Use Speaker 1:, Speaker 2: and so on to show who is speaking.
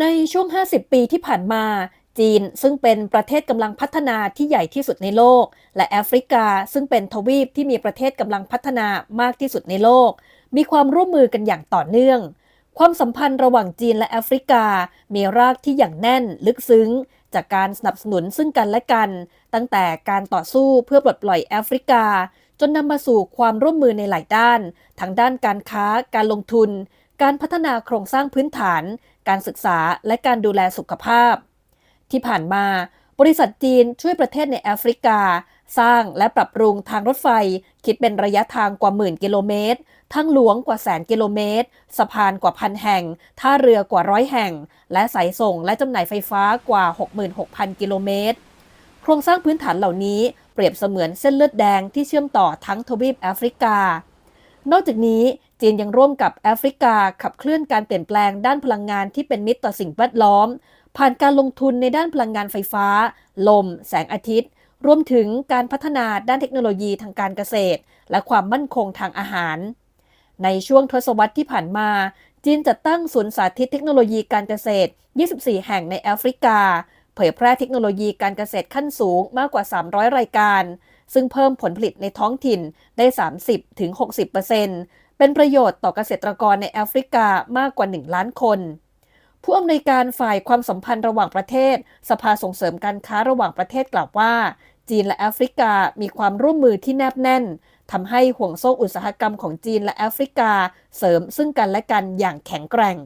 Speaker 1: ในช่วง 50 ปีที่ผ่านมา จีนซึ่งเป็นประเทศกำลังพัฒนาที่ใหญ่ที่สุดในโลก และแอฟริกาซึ่งเป็นทวีปที่มีประเทศกำลังพัฒนามากที่สุดในโลก มีความร่วมมือกันอย่างต่อเนื่อง ความสัมพันธ์ระหว่างจีนและแอฟริกา มีรากที่อย่างแน่นลึกซึ้ง จากการสนับสนุนซึ่งกันและกัน ตั้งแต่การต่อสู้เพื่อปลดปล่อยแอฟริกา จนนำมาสู่ความร่วมมือในหลายด้าน ทั้งด้านการค้า การลงทุน การพัฒนาโครงสร้างพื้นฐาน การศึกษาและการดูแลสุขภาพ ที่ผ่านมา บริษัทจีนช่วยประเทศในแอฟริกา สร้างและปรับปรุงทางรถไฟ คิดเป็นระยะทางกว่าหมื่นกิโลเมตรทางหลวงกว่าแสนกิโลเมตร สะพานกว่าพันแห่ง ท่าเรือกว่าร้อยแห่ง และสายส่งและจำหน่ายไฟฟ้ากว่า 66,000 กิโลเมตร โครงสร้างพื้นฐานเหล่านี้เปรียบเสมือนเส้นเลือดแดงที่เชื่อมต่อทั้งทวีปแอฟริกา นอกจากนี้จีนยังร่วมกับแอฟริกาขับเคลื่อนการเปลี่ยนแปลงด้านพลังงานที่เป็นมิตรต่อสิ่งแวดล้อม ผ่านการลงทุนในด้านพลังงานไฟฟ้า ลม แสงอาทิตย์ รวมถึงการพัฒนาด้านเทคโนโลยีทางการเกษตร และความมั่นคงทางอาหาร ในช่วงทศวรรษที่ผ่านมา จีนจัดตั้งศูนย์สาธิตเทคโนโลยีการเกษตร 24 แห่งในแอฟริกา เผยแพร่เทคโนโลยีการเกษตรขั้นสูงมากกว่า 300 รายการ ซึ่งเพิ่มผลผลิตในท้องถิ่นได้ 30-60%เป็นประโยชน์ต่อเกษตรกรในแอฟริกามากกว่า 1 ล้านคน ผู้อำนวยการฝ่ายความสัมพันธ์ระหว่างประเทศ สภาส่งเสริมการค้าระหว่างประเทศกล่าวว่า จีนและแอฟริกามีความร่วมมือที่แนบแน่นทำให้ห่วงโซ่อุตสาหกรรมของจีนและแอฟริกาเสริมซึ่งกันและกันอย่างแข็งแกร่ง